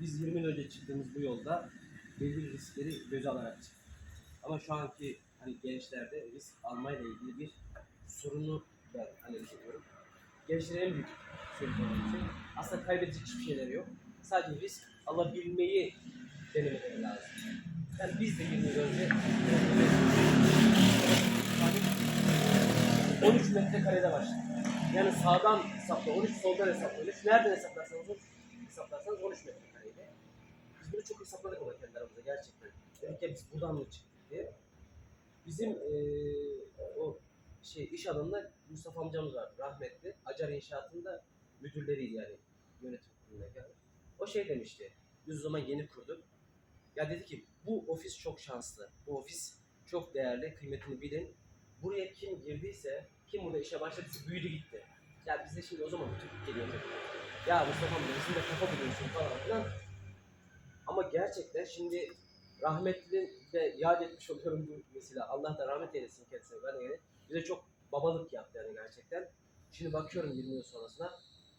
biz 20 yıl önce çıktığımız bu yolda belli riskleri göze alarak çıktık. Ama şu anki hani gençlerde risk almayla ilgili bir sorunu ben analiz ediyorum. Gençlerin en büyük sorunu şey aslında kaybedecek hiçbir şeyleri yok. Sadece risk alabilmeyi denemeleri lazım. Yani biz de 20 yıl önce 13 metrekarede başladık. Yani sağdan hesapla 13, soldan hesapla 13. Nereden hesaplarsanız 13 hesaplarsanız 13 metrekareydi. Biz bunu çok hesapladık ama kendi aramızda gerçekten. Dedik ya biz buradan mı çıktık diye. Bizim eee, o şey iş alanında Mustafa amcamız var rahmetli. Acar İnşaat'ın müdürleriydi yani yönetim kuruluna geldi. O şey demişti. Biz o zaman yeni kurduk. Ya dedi ki bu ofis çok şanslı. Bu ofis çok değerli. Kıymetini bilin. Buraya kim girdiyse, kim burada işe başladıysa büyüdü gitti. Ya bize şimdi o zaman kötü geliyor. Ya Mustafa amca bizim de kafa buluyorsun falan filan. Ama gerçekten şimdi rahmetli de yad etmiş oluyorum bu mesela. Allah da rahmet eylesin kendisine. Ben yani bize çok babalık yaptı yani gerçekten. Şimdi bakıyorum 20 yıl sonrasına.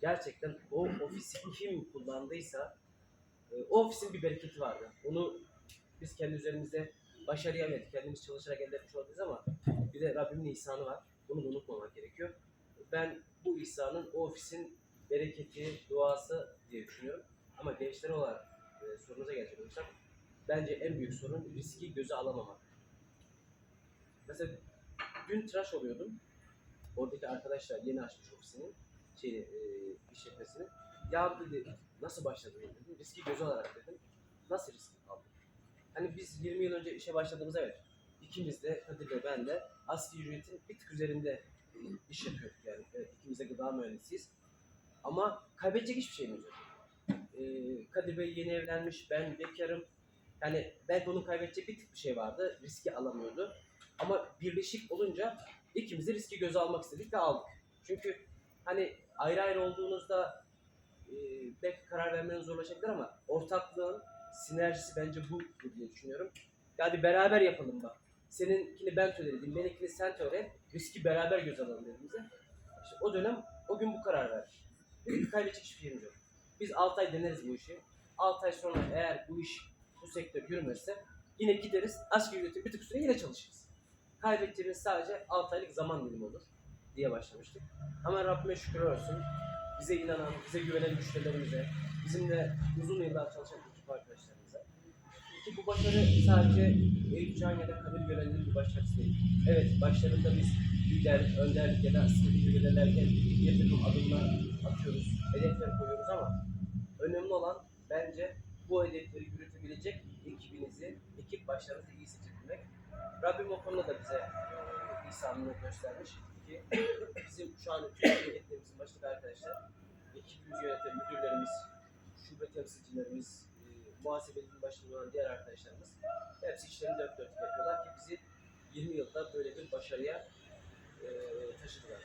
Gerçekten o ofisi kim kullandıysa e, o ofisin bir bereketi vardı. Onu biz kendi üzerimizde başarıyamadık. Kendimiz çalışarak elde etmiş olabiliriz ama bir de Rabbimin ihsanı var. Bunu da unutmamak gerekiyor. Ben bu ihsanın o ofisin bereketi, duası diye düşünüyorum. Ama gençler olarak e, sorunuza gelecek olursam bence en büyük sorun riski göze alamamak. Mesela dün tıraş oluyordum. Oradaki arkadaşlar yeni açmış ofisini, şeyini, e, işletmesini. Ya dedi nasıl başladın dedim. Riski göze alarak dedim. Nasıl risk aldın? Hani biz 20 yıl önce işe başladığımız evet. ikimiz de Kadir ve ben de asgari ücretin bir tık üzerinde iş yapıyorduk yani. Evet, de gıda mühendisiyiz. Ama kaybedecek hiçbir şeyimiz yok. Ee, Kadir Bey yeni evlenmiş, ben bekarım. Yani belki onun kaybedecek bir tık bir şey vardı. Riski alamıyordu. Ama birleşik olunca ikimiz de riski göze almak istedik ve aldık. Çünkü hani ayrı ayrı olduğunuzda e, belki karar vermeniz zorlaşabilir ama ortaklığın sinerjisi bence bu diye düşünüyorum. Yani beraber yapalım bak. Seninkini ben söyledim, benimkini sen söyle. Riski beraber göz alalım dediğimizde. İşte o dönem o gün bu karar verdik. Dedik ki kaybedecek hiçbir yok. Biz 6 ay deneriz bu işi. 6 ay sonra eğer bu iş, bu sektör yürümezse yine gideriz, asgari ücreti bir tık süre yine çalışırız. Kaybedeceğimiz sadece 6 aylık zaman dilimi olur diye başlamıştık. Ama Rabbime şükür olsun. Bize inanan, bize güvenen müşterilerimize, bizimle uzun yıllar çalışan ekip arkadaşlarımıza. Ki bu başarı sadece Eyüp Can ya da Kadir Gören'in bir başarısı değil. Evet başlarında biz lider, önderlik ya da strateji belirlerken bir takım adımlar atıyoruz, hedefler koyuyoruz ama önemli olan bence bu hedefleri yürütebilecek ekibinizi, ekip başlarınızı iyi seçebilmek. Rabbim o konuda da bize e, ihsanını göstermiş ki bizim şu an tüm şirketlerimizin başındaki arkadaşlar, ekibimizi yöneten müdürlerimiz, şube temsilcilerimiz, muhasebecinin başında olan diğer arkadaşlarımız hepsi işlerini dört dörtlük yapıyorlar ki bizi 20 yılda böyle bir başarıya e, taşıdılar.